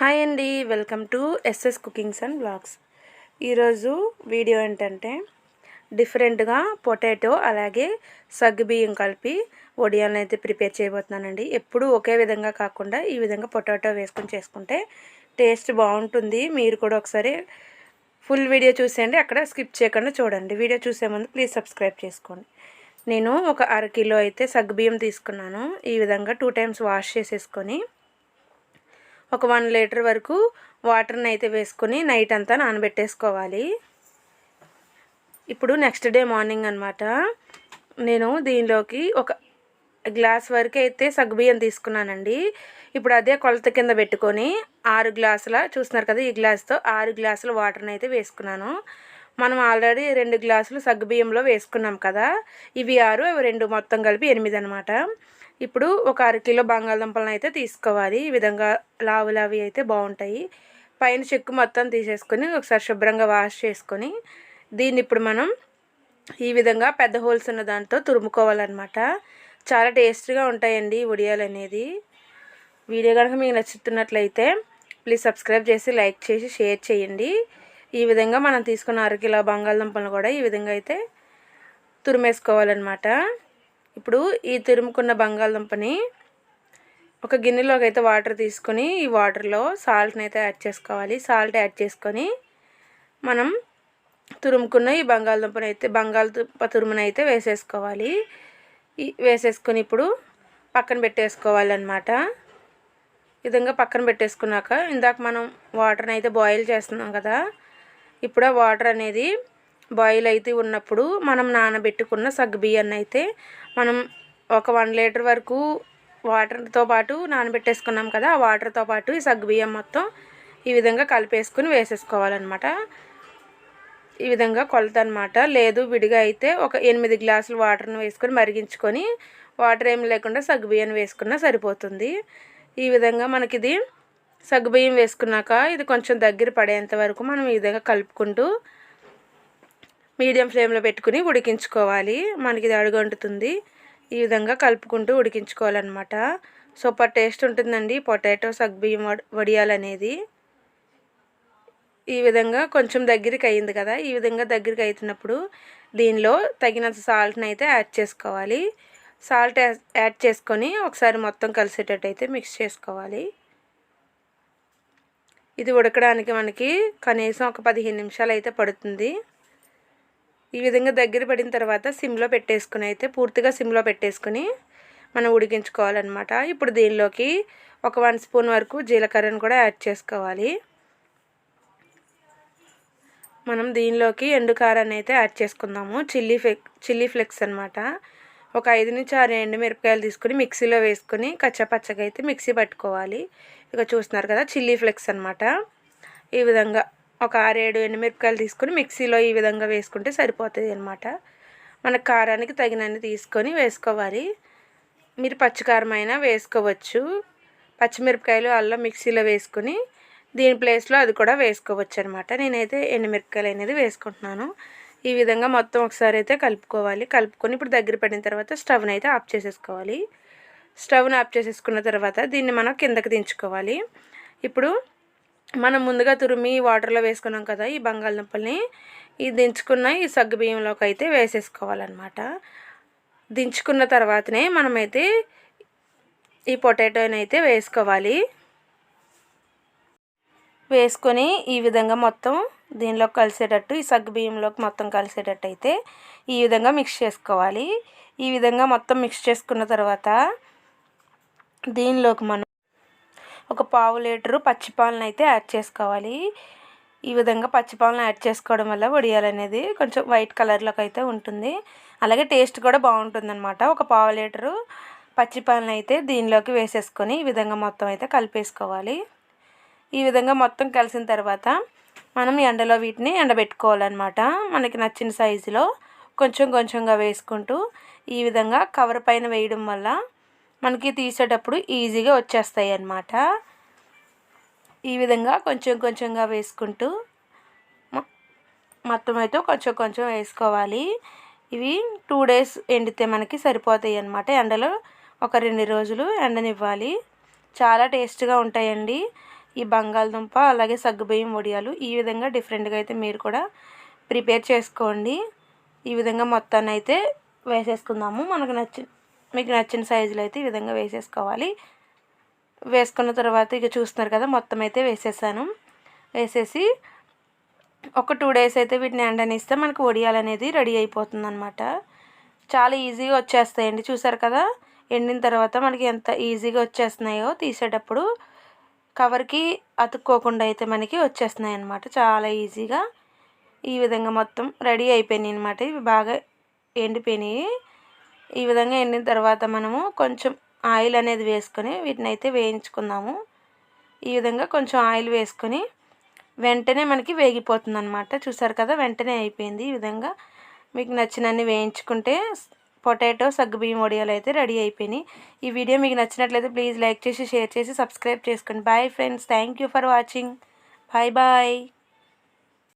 Hi అండి welcome to SS cookings and blogs ఈరోజు video ఏంటంటే డిఫరెంట్గా పొటాటో అలాగే సగ్గు బియ్యం కలిపి వడియాలను అయితే ప్రిపేర్ చేయబోతున్నానండి. ఎప్పుడు ఒకే విధంగా కాకుండా ఈ విధంగా పొటాటో వేసుకొని చేసుకుంటే టేస్ట్ బాగుంటుంది. మీరు కూడా ఒకసారి ఫుల్ వీడియో చూసేయండి అక్కడ స్కిప్ చేయకుండా చూడండి. వీడియో చూసే ముందు ప్లీజ్ సబ్స్క్రైబ్ చేసుకోండి. నేను ఒక అర కిలో అయితే సగ్గుబియ్యం తీసుకున్నాను. ఈ విధంగా టూ టైమ్స్ వాష్ చేసేసుకొని ఒక వన్ లీటర్ వరకు వాటర్ని అయితే వేసుకొని నైట్ అంతా నానబెట్టేసుకోవాలి. ఇప్పుడు నెక్స్ట్ డే మార్నింగ్ అనమాట నేను దీనిలోకి ఒక గ్లాస్ వరకు అయితే సగ్గుబియ్యం తీసుకున్నానండి. ఇప్పుడు అదే కొలత కింద పెట్టుకొని ఆరు గ్లాసుల చూస్తున్నారు కదా ఈ గ్లాస్తో ఆరు గ్లాసుల వాటర్ని అయితే వేసుకున్నాను. మనం ఆల్రెడీ రెండు గ్లాసులు సగ్గుబియ్యంలో వేసుకున్నాం కదా. ఇవి ఆరు అవి రెండు మొత్తం కలిపి ఎనిమిది అనమాట ఇప్పుడు ఒక అరకిలో బంగాళదుంపలను అయితే తీసుకోవాలి. ఈ విధంగా లావులావి అయితే బాగుంటాయి. పైన చెక్కు మొత్తం తీసేసుకొని ఒకసారి శుభ్రంగా వాష్ చేసుకొని దీన్ని ఇప్పుడు మనం ఈ విధంగా పెద్ద హోల్స్ ఉన్న దాంతో తురుముకోవాలన్నమాట. చాలా టేస్ట్గా ఉంటాయండి ఉడియాలు అనేది. వీడియో కనుక మీకు నచ్చుతున్నట్లయితే ప్లీజ్ సబ్స్క్రైబ్ చేసి లైక్ చేసి షేర్ చేయండి. ఈ విధంగా మనం తీసుకున్న అరకిలో బంగాళదుంపలను కూడా ఈ విధంగా అయితే తురిమేసుకోవాలన్నమాట. ఇప్పుడు ఈ తురుముకున్న బంగాళదుంపని ఒక గిన్నెలోకి అయితే వాటర్ తీసుకొని ఈ వాటర్లో సాల్ట్ని అయితే యాడ్ చేసుకోవాలి. సాల్ట్ యాడ్ చేసుకొని మనం తురుముకున్న ఈ బంగాళదుంపని అయితే బంగాళదుంప తురుమును అయితే వేసేసుకోవాలి. వేసేసుకొని ఇప్పుడు పక్కన పెట్టేసుకోవాలన్నమాట. విధంగా పక్కన పెట్టేసుకున్నాక ఇందాక మనం వాటర్ని అయితే బాయిల్ చేస్తున్నాం కదా ఇప్పుడు ఆ వాటర్ అనేది బాయిల్ అయితే ఉన్నప్పుడు మనం నానబెట్టుకున్న సగ్గుబియ్యాన్ని అయితే మనం ఒక వన్ లీటర్ వరకు వాటర్తో పాటు నానబెట్టేసుకున్నాం కదా ఆ వాటర్తో పాటు ఈ సగ్గుబియ్యం మొత్తం ఈ విధంగా కలిపేసుకుని వేసేసుకోవాలన్నమాట. ఈ విధంగా కొలత అనమాట లేదు విడిగా అయితే ఒక ఎనిమిది గ్లాసులు వాటర్ను వేసుకొని మరిగించుకొని వాటర్ ఏమి లేకుండా సగ్గుబియ్యం వేసుకున్నా సరిపోతుంది. ఈ విధంగా మనకి ఇది సగ్గుబియ్యం వేసుకున్నాక ఇది కొంచెం దగ్గర పడేంత వరకు మనం ఈ విధంగా కలుపుకుంటూ మీడియం ఫ్లేమ్లో పెట్టుకుని ఉడికించుకోవాలి. మనకి ఇది అడుగంటుతుంది ఈ విధంగా కలుపుకుంటూ ఉడికించుకోవాలన్నమాట. సూపర్ టేస్ట్ ఉంటుందండి పొటాటో సగ్బియ్యం వడియాలనేది ఈ విధంగా కొంచెం దగ్గరికి అయింది కదా ఈ విధంగా దగ్గరికి అవుతున్నప్పుడు దీనిలో తగినంత సాల్ట్ని అయితే యాడ్ చేసుకోవాలి. సాల్ట్ యాడ్ చేసుకొని ఒకసారి మొత్తం కలిసేటట్టు అయితే మిక్స్ చేసుకోవాలి. ఇది ఉడకడానికి మనకి కనీసం ఒక పదిహేను నిమిషాలు అయితే పడుతుంది. ఈ విధంగా దగ్గర పడిన తర్వాత సిమ్లో పెట్టేసుకుని అయితే పూర్తిగా సిమ్లో పెట్టేసుకుని మనం ఉడికించుకోవాలన్నమాట. ఇప్పుడు దీనిలోకి ఒక వన్ స్పూన్ వరకు జీలకర్రను కూడా యాడ్ చేసుకోవాలి. మనం దీనిలోకి ఎండు కారాన్ని అయితే యాడ్ చేసుకుందాము. చిల్లీ ఫ్లెక్ చిల్లీ ఫ్లెక్స్ అనమాట ఒక ఐదు నుంచి ఆరు ఎండు మిరపకాయలు తీసుకుని మిక్సీలో వేసుకుని కచ్చపచ్చగా అయితే మిక్సీ పట్టుకోవాలి. ఇక చూస్తున్నారు కదా చిల్లీ ఫ్లెక్స్ అనమాట ఈ విధంగా ఒక ఆరేడు ఎండుమిరపకాయలు తీసుకొని మిక్సీలో ఈ విధంగా వేసుకుంటే సరిపోతుంది అనమాట మన కారానికి తగినన్ని తీసుకొని వేసుకోవాలి. మీరు పచ్చికారం అయినా వేసుకోవచ్చు. పచ్చిమిరపకాయలు అల్లం మిక్సీలో వేసుకొని దీని ప్లేస్లో అది కూడా వేసుకోవచ్చు అనమాట నేనైతే ఎండుమిరపకాయలు అనేది వేసుకుంటున్నాను. ఈ విధంగా మొత్తం ఒకసారి అయితే కలుపుకోవాలి. కలుపుకొని ఇప్పుడు దగ్గర పడిన తర్వాత స్టవ్ని అయితే ఆఫ్ చేసేసుకోవాలి. స్టవ్ని ఆఫ్ చేసేసుకున్న తర్వాత దీన్ని మనం కిందకి దించుకోవాలి. ఇప్పుడు మనం ముందుగా తురిమి వాటర్లో వేసుకున్నాం కదా ఈ బంగాళదుంపల్ని ఈ దించుకున్న ఈ సగ్గు బియ్యంలోకి అయితే వేసేసుకోవాలన్నమాట. దించుకున్న తర్వాతనే మనమైతే ఈ పొటాటోని అయితే వేసుకోవాలి. వేసుకొని ఈ విధంగా మొత్తం దీనిలోకి కలిసేటట్టు ఈ సగ్గు బియ్యంలోకి మొత్తం కలిసేటట్టు అయితే ఈ విధంగా మిక్స్ చేసుకోవాలి. ఈ విధంగా మొత్తం మిక్స్ చేసుకున్న తర్వాత దీనిలోకి మనం ఒక పావు లీటరు పచ్చిపాలను అయితే యాడ్ చేసుకోవాలి. ఈ విధంగా పచ్చిపాలను యాడ్ చేసుకోవడం వల్ల వడియాలు అనేది కొంచెం వైట్ కలర్లోకి అయితే ఉంటుంది. అలాగే టేస్ట్ కూడా బాగుంటుంది అనమాట ఒక పావు లీటరు పచ్చిపాలను అయితే దీనిలోకి వేసేసుకొని ఈ విధంగా మొత్తం అయితే కలిపేసుకోవాలి. ఈ విధంగా మొత్తం కలిసిన తర్వాత మనం ఎండలో వీటిని ఎండబెట్టుకోవాలన్నమాట. మనకి నచ్చిన సైజులో కొంచెం కొంచెంగా వేసుకుంటూ ఈ విధంగా కవర్ పైన వేయడం వల్ల మనకి తీసేటప్పుడు ఈజీగా వచ్చేస్తాయి అన్నమాట ఈ విధంగా కొంచెం కొంచెంగా వేసుకుంటూ మొత్తం అయితే కొంచెం కొంచెం వేసుకోవాలి. ఇవి టూ డేస్ ఎండితే మనకి సరిపోతాయి అన్నమాట ఎండలో ఒక రెండు రోజులు ఎండనివ్వాలి. చాలా టేస్ట్గా ఉంటాయండి. ఈ బంగాళదుంప అలాగే సగ్గుబియ్యం వడియాలు ఈ విధంగా డిఫరెంట్గా అయితే మీరు కూడా ప్రిపేర్ చేసుకోండి. ఈ విధంగా మొత్తాన్ని అయితే వేసేసుకుందాము. మనకు నచ్చింది మీకు నచ్చిన సైజులో అయితే ఈ విధంగా వేసేసుకోవాలి. వేసుకున్న తర్వాత ఇక చూస్తున్నారు కదా మొత్తం అయితే వేసేసాను. వేసేసి ఒక టూ డేస్ అయితే వీటిని ఎండనిస్తే మనకు వడియాలు అనేది రెడీ అయిపోతుంది అనమాట చాలా ఈజీగా వచ్చేస్తాయండి. చూసారు కదా ఎండిన తర్వాత మనకి ఎంత ఈజీగా వచ్చేస్తున్నాయో తీసేటప్పుడు కవర్కి అతుక్కోకుండా అయితే మనకి వచ్చేస్తున్నాయి అనమాట చాలా ఈజీగా ఈ విధంగా మొత్తం రెడీ అయిపోయినాయి అనమాట ఇవి బాగా ఎండిపోయినాయి. ఈ విధంగా ఎండిన తర్వాత మనము కొంచెం ఆయిల్ అనేది వేసుకొని వీటిని అయితే వేయించుకుందాము. ఈ విధంగా కొంచెం ఆయిల్ వేసుకొని వెంటనే మనకి వేగిపోతుంది అనమాట చూసారు కదా వెంటనే అయిపోయింది ఈ విధంగా. మీకు నచ్చినన్ని వేయించుకుంటే పొటాటో సగ్గుబియ్యం వడియాలు అయితే రెడీ అయిపోయినాయి. ఈ వీడియో మీకు నచ్చినట్లయితే ప్లీజ్ లైక్ చేసి షేర్ చేసి సబ్స్క్రైబ్ చేసుకోండి. Bye friends. Thank you for watching. Bye bye.